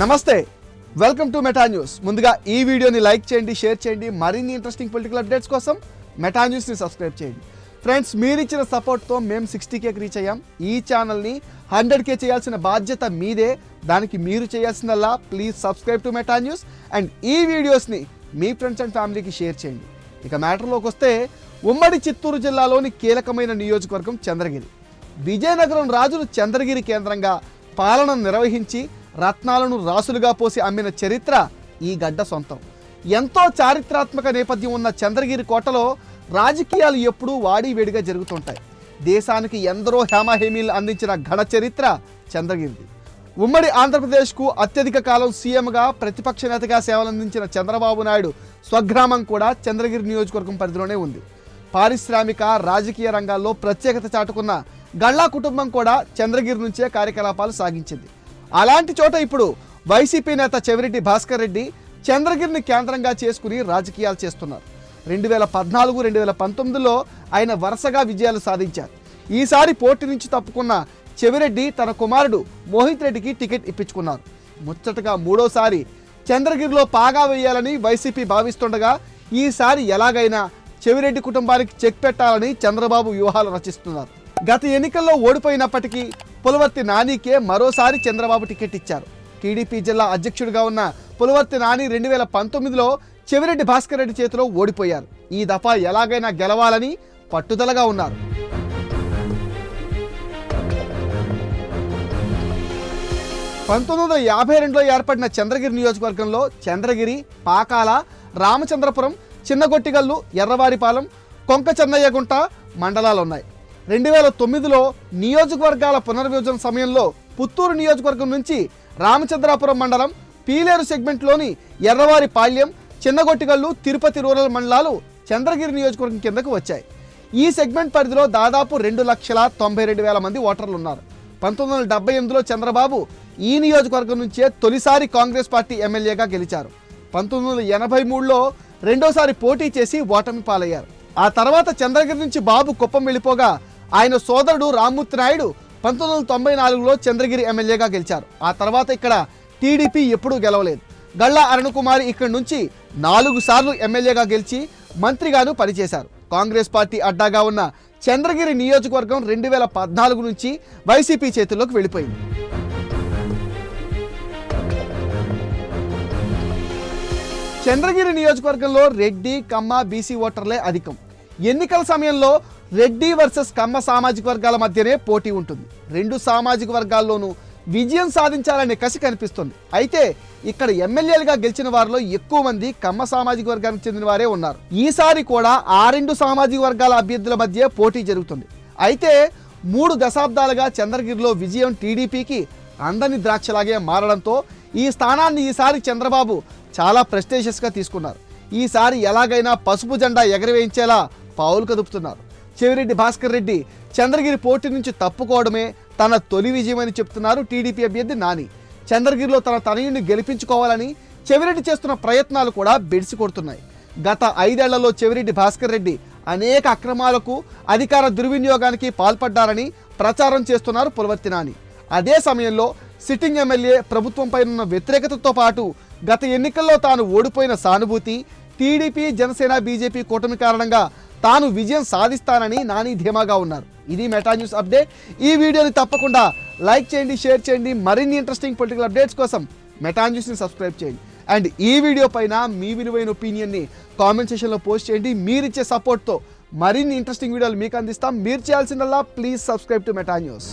నమస్తే. Welcome to Meta news ముందుగా ఈ వీడియోని లైక్ చేయండి షేర్ చేయండి. మరిన్ని ఇంట్రెస్టింగ్ పొలిటికల్ అప్డేట్స్ కోసం మెటా న్యూస్ని సబ్స్క్రైబ్ చేయండి. ఫ్రెండ్స్ మీరిచ్చిన సపోర్ట్తో మేము సిక్స్టీ కేకి రీచ్ అయ్యాం. ఈ ఛానల్ని హండ్రెడ్ కే చేయాల్సిన బాధ్యత మీదే. దానికి మీరు చేయాల్సిందల్లా please subscribe to Meta News and ఈ వీడియోస్ని మీ ఫ్రెండ్స్ అండ్ ఫ్యామిలీకి షేర్ చేయండి. ఇక మ్యాటర్లోకి వస్తే ఉమ్మడి చిత్తూరు జిల్లాలోని కీలకమైన నియోజకవర్గం చంద్రగిరి. విజయనగరం రాజులు చంద్రగిరి కేంద్రంగా పాలన నిర్వహించి రత్నాలను రాసులుగా పోసి అమ్మిన చరిత్ర ఈ గడ్డ సొంతం. ఎంతో చారిత్రాత్మక నేపథ్యం ఉన్న చంద్రగిరి కోటలో రాజకీయాలు ఎప్పుడూ వాడివేడిగా జరుగుతుంటాయి. దేశానికి ఎందరో హేమాహేమీలు అందించిన ఘన చరిత్ర చంద్రగిరిది. ఉమ్మడి ఆంధ్రప్రదేశ్కు అత్యధిక కాలం సీఎంగా ప్రతిపక్ష నేతగా సేవలందించిన చంద్రబాబు నాయుడు స్వగ్రామం కూడా చంద్రగిరి నియోజకవర్గం పరిధిలోనే ఉంది. పారిశ్రామిక రాజకీయ రంగాల్లో ప్రత్యేకత చాటుకున్న గళ్ళా కుటుంబం కూడా చంద్రగిరి నుంచే కార్యకలాపాలు సాగించింది. అలాంటి చోట ఇప్పుడు వైసీపీ నేత చెవిరెడ్డి భాస్కర్ రెడ్డి చంద్రగిరిని కేంద్రంగా చేసుకుని రాజకీయాలు చేస్తున్నారు. రెండు వేల పద్నాలుగు రెండు వేల పంతొమ్మిదిలో ఆయన వరుసగా విజయాలు సాధించారు. ఈసారి పోటీ నుంచి తప్పుకున్న చెవిరెడ్డి తన కుమారుడు మోహిత్ రెడ్డికి టికెట్ ఇప్పించుకున్నారు. ముచ్చటగా మూడోసారి చంద్రగిరిలో పాగా వేయాలని వైసీపీ భావిస్తుండగా ఈసారి ఎలాగైనా చెవిరెడ్డి కుటుంబానికి చెక్ పెట్టాలని చంద్రబాబు వ్యూహాలు రచిస్తున్నారు. గత ఎన్నికల్లో ఓడిపోయినప్పటికీ పులవర్తి నానికే మరోసారి చంద్రబాబు టికెట్ ఇచ్చారు. టీడీపీ జిల్లా అధ్యక్షుడిగా ఉన్న పులవర్తి నాని రెండు వేల పంతొమ్మిదిలో చెవిరెడ్డి భాస్కర్ రెడ్డి చేతిలో ఓడిపోయారు. ఈ దఫా ఎలాగైనా గెలవాలని పట్టుదలగా ఉన్నారు. పంతొమ్మిది వందల యాభై రెండులో ఏర్పడిన చంద్రగిరి నియోజకవర్గంలో చంద్రగిరి పాకాల రామచంద్రపురం చిన్నగొట్టిగల్లు ఎర్రవారిపాలెం కొంక చెన్నయ్యగుంట మండలాలు ఉన్నాయి రెండు వేల తొమ్మిదిలో నియోజకవర్గాల పునర్విభజన సమయంలో పుత్తూరు నియోజకవర్గం నుంచి రామచంద్రాపురం మండలం పీలేరు సెగ్మెంట్లోని ఎర్రవారి పాళ్యం చిన్నగొట్టిగల్లు తిరుపతి రూరల్ మండలాలు చంద్రగిరి నియోజకవర్గం కిందకు వచ్చాయి. ఈ సెగ్మెంట్ పరిధిలో దాదాపు రెండు లక్షల తొంభై రెండు వేల మంది ఓటర్లు ఉన్నారు. పంతొమ్మిది వందల డెబ్బై ఎనిమిదిలో చంద్రబాబు ఈ నియోజకవర్గం నుంచే తొలిసారి కాంగ్రెస్ పార్టీ ఎమ్మెల్యేగా గెలిచారు. పంతొమ్మిది వందల ఎనభై మూడులో రెండోసారి పోటీ చేసి ఓటమి పాలయ్యారు. ఆ తర్వాత చంద్రగిరి నుంచి బాబు కుప్పం వెళ్ళిపోగా ఆయన సోదరుడు రామ్మూర్తి నాయుడు పంతొమ్మిది వందల తొంభై నాలుగులో చంద్రగిరి ఎమ్మెల్యేగా గెలిచారు. ఆ తర్వాత ఇక్కడ టీడీపీ ఎప్పుడూ గెలవలేదు. గళ్ళ అరుణకుమారి ఇక్కడి నుంచి నాలుగు సార్లు ఎమ్మెల్యేగా గెలిచి మంత్రిగాను పనిచేశారు. కాంగ్రెస్ పార్టీ అడ్డాగా ఉన్న చంద్రగిరి నియోజకవర్గం రెండు వేల పద్నాలుగు నుంచి వైసీపీ చేతుల్లోకి వెళ్ళిపోయింది. చంద్రగిరి నియోజకవర్గంలో రెడ్డి కమ్మ బీసీ ఓటర్లే అధికం. ఎన్నికల సమయంలో రెడ్డి వర్సెస్ కమ్మ సామాజిక వర్గాల మధ్యనే పోటీ ఉంటుంది. రెండు సామాజిక వర్గాల్లోనూ విజయం సాధించాలనే కసి కనిపిస్తుంది. అయితే ఇక్కడ ఎమ్మెల్యేలుగా గెలిచిన వారిలో ఎక్కువ మంది కమ్మ సామాజిక వర్గానికి చెందిన వారే ఉన్నారు. ఈసారి కూడా ఆ రెండు సామాజిక వర్గాల అభ్యర్థుల మధ్య పోటీ జరుగుతుంది. అయితే మూడు దశాబ్దాలుగా చంద్రగిరిలో విజయం టీడీపీకి అందని ద్రాక్షలాగే మారడంతో ఈ స్థానాన్ని ఈసారి చంద్రబాబు చాలా ప్రెస్టేషియస్గా తీసుకున్నారు. ఈసారి ఎలాగైనా పసుపు జెండా ఎగరవేయించేలా పావులు కదుపుతున్నారు. చెవిరెడ్డి భాస్కర్ రెడ్డి చంద్రగిరి పోటీ నుంచి తప్పుకోవడమే తన తొలి విజయమని చెప్తున్నారు టీడీపీ అభ్యర్థి నాని. చంద్రగిరిలో తన తనయుడిని గెలిపించుకోవాలని చెవిరెడ్డి చేస్తున్న ప్రయత్నాలు కూడా బెడిసి కొడుతున్నాయి. గత ఐదేళ్ళలో చెవిరెడ్డి భాస్కర్ రెడ్డి అనేక అక్రమాలకు అధికార దుర్వినియోగానికి పాల్పడ్డారని ప్రచారం చేస్తున్నారు పులవర్తి నాని. అదే సమయంలో సిట్టింగ్ ఎమ్మెల్యే ప్రభుత్వంపై ఉన్న వ్యతిరేకతతో పాటు గత ఎన్నికల్లో తాను ఓడిపోయిన సానుభూతి టీడీపీ జనసేన బీజేపీ కూటమి కారణంగా తాను విజయం సాధిస్తానని నాని ధీమాగా ఉన్నారు. ఇది మెటా న్యూస్ అప్డేట్. ఈ వీడియోని తప్పకుండా లైక్ చేయండి షేర్ చేయండి. మరిన్ని ఇంట్రెస్టింగ్ పొలిటికల్ అప్డేట్స్ కోసం మెటా న్యూస్ని సబ్స్క్రైబ్ చేయండి. అండ్ ఈ వీడియో పైన మీ విలువైన ఒపీనియన్ని కామెంట్ సెషన్లో పోస్ట్ చేయండి. మీరిచ్చే సపోర్ట్తో మరిన్ని ఇంట్రెస్టింగ్ వీడియోలు మీకు అందిస్తాం. మీరు చేయాల్సిందల్లా please subscribe to Meta News